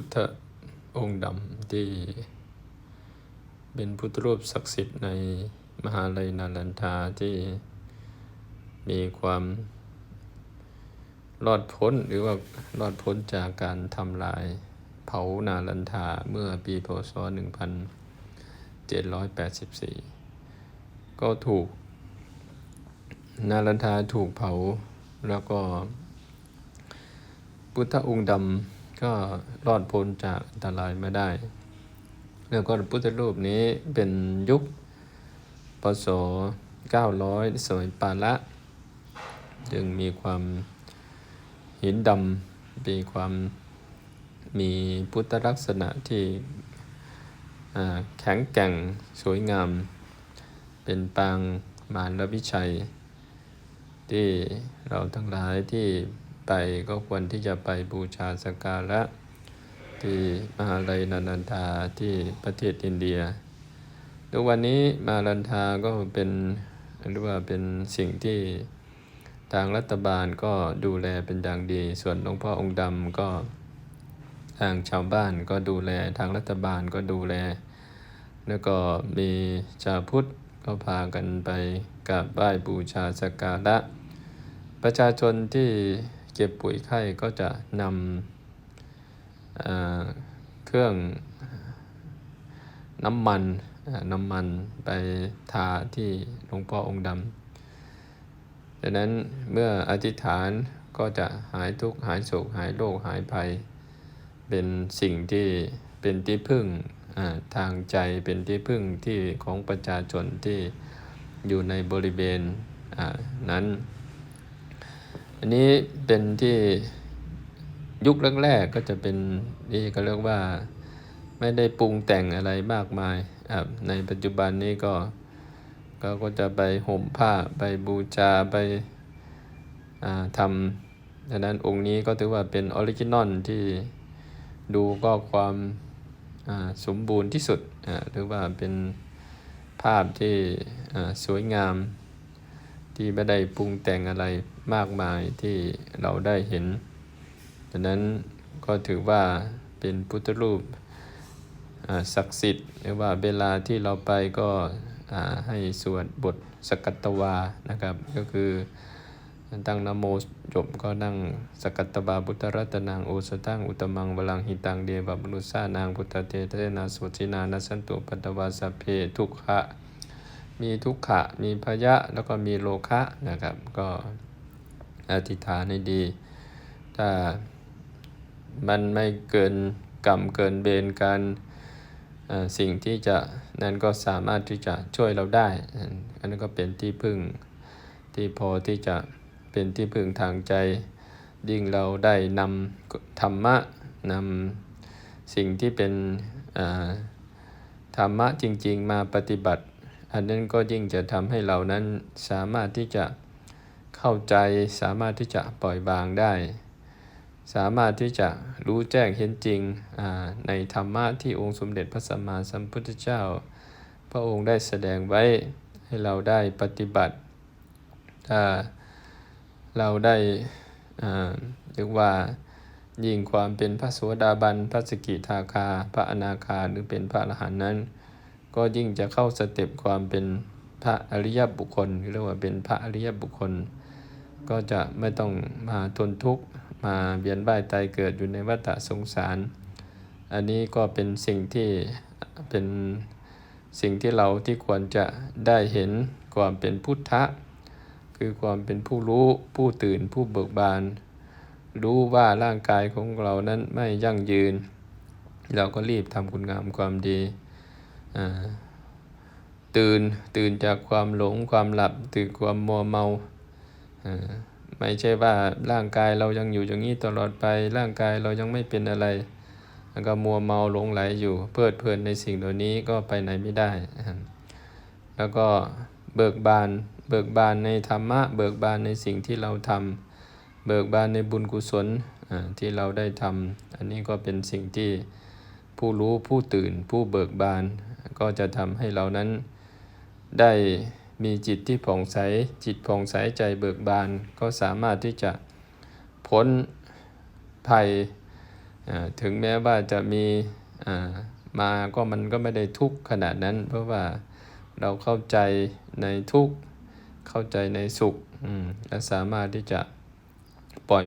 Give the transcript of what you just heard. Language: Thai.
พุทธองค์ดำที่เป็นพุทธรูปศักดิ์สิทธิ์ในมหาลัยนาลันทาที่มีความรอดพ้นหรือว่ารอดพ้นจากการทำลายเผานาลันทาเมื่อปีพศ 1784 ก็ถูก นาลันทาถูกเผาแล้วก็พุทธองค์ดำ ก็รอดพ้นจากอันตรายไมาได้ แล้วก็พุทธรูปนี้เป็นยุคปศ900 สมัยปาละจึงมีความหินดำมีความมีพุทธลักษณะที่แข็งแกร่งสวยงาม เป็นปางมารวิชัย ที่เราทั้งหลายที่ ไปก็ควรที่จะไปบูชาสการะ ที่มหาลัยนันทาที่ประเทศอินเดีย ทุกวันนี้มาลันทาก็เป็นเรียกว่าเป็นสิ่งที่ทางรัฐบาลก็ดูแลเป็นอย่างดี ส่วนหลวงพ่อองค์ดำก็ทางชาวบ้านก็ดูแลทางรัฐบาลก็ดูแล แล้วก็มีชาวพุทธก็พากันไปกราบไหว้บูชาสักการะ ประชาชนที่ จ็บป่วยไข้ก็จะนำเอ่อเครื่องน้ำมันน้ำมันไปทาที่หลวงพ่อองค์ดำดังนั้นเมื่ออธิษฐานก็จะหายทุกข์หายโศกหายโรคหายภัย เป็นสิ่งที่เป็นที่พึ่งทางใจเป็นที่พึ่งที่ของประชาชนที่อยู่ในบริเวณนั้น อันนี้เป็นที่ยุคแรกๆก็จะเป็นนี่ก็เรียกว่าไม่ได้ปรุงแต่งอะไรมากมายอะในปัจจุบันนี้ก็ก็ก็จะไปห่มผ้าไปบูชาไปาทำดังนั้นองค์นี้ก็ถือว่าเป็นออริจินอลที่ดูก็ความาสมบูรณ์ที่สุดหรือว่าเป็นภาพที่สวยงามที่ไม่ได้ปรุงแต่งอะไร มากมายที่เราได้เห็นดังนั้นก็ถือว่าเป็นพุทธรูปศักดิ์สิทธิ์หรือว่าเวลาที่เราไปก็ให้สวดบทสกัตตวานะครับ ก็คือตั้งนโมจบก็นั่งสกัตตวาพุทธรัตนังโอสตั้งอุตมังวลังหิตังเดวะมนุสานางพุทธเตเทนาสุทินานัสันตุปัตวาสัพเพทุกขะมีทุกขะ มีพยะ แล้วก็มีโลคะนะครับก็ อธิษฐานให้ดี ถ้ามันไม่เกินกรรมเกินเบนการสิ่งที่จะนั้นก็สามารถที่จะช่วยเราได้ อันนั้นก็เป็นที่พึ่งที่พอที่จะเป็นที่พึ่งทางใจยิ่งเราได้นำธรรมะนำสิ่งที่เป็นธรรมะจริง ๆ มาปฏิบัติ อันนั้นก็ยิ่งจะทำให้เรานั้นสามารถที่จะ เข้าใจสามารถที่จะปล่อยวางได้ สามารถที่จะรู้แจ้งเห็นจริงในธรรมะที่องค์สมเด็จพระสัมมาสัมพุทธเจ้า พระองค์ได้แสดงไว้ให้เราได้ปฏิบัติ ถ้าเราได้เรียกว่ายิ่งความเป็นพระโสดาบัน พระสกิทาคา พระอนาคาหรือเป็นพระอรหันต์นั้น ก็ยิ่งจะเข้าสเต็ปความเป็น พระอริยบุคคลเรียกว่าเป็นพระอริยบุคคล ก็จะไม่ต้องมาทนทุกข์มาเวียนว่ายตายเกิดอยู่ในวัฏสงสาร อันนี้ก็เป็นสิ่งที่เป็นสิ่งที่เราที่ควรจะได้เห็นความเป็นพุทธะ คือความเป็นผู้รู้ผู้ตื่นผู้เบิกบาน รู้ว่าร่างกายของเรานั้นไม่ยั่งยืน เราก็รีบทำคุณงามความดีอ่า ตื่นตื่นจากความหลงความหลับตื่นความมัวเมาอ่าไม่ใช่ว่าร่างกายเรายังอยู่อย่างนี้ตลอดไปร่างกายเรายังไม่เป็นอะไรแล้วก็มัวเมาหลงไหลอยู่เพลิดเพลินในสิ่งเหล่านี้ก็ไปไหนไม่ได้ แล้วก็เบิกบานเบิกบานในธรรมะ เบิกบานในสิ่งที่เราทำเบิกบานในบุญกุศลอ่าที่เราได้ทำอันนี้ก็เป็นสิ่งที่ผู้รู้ผู้ตื่นผู้เบิกบานก็จะทำให้เรานั้น ได้มีจิตที่ผ่องใส จิตผ่องใสใจเบิกบาน ก็สามารถที่จะพ้นภัย ถึงแม้ว่าจะมีมาก็มันก็ไม่ได้ทุกข์ขนาดนั้น เพราะว่าเราเข้าใจในทุกข์ เข้าใจในสุข และสามารถที่จะ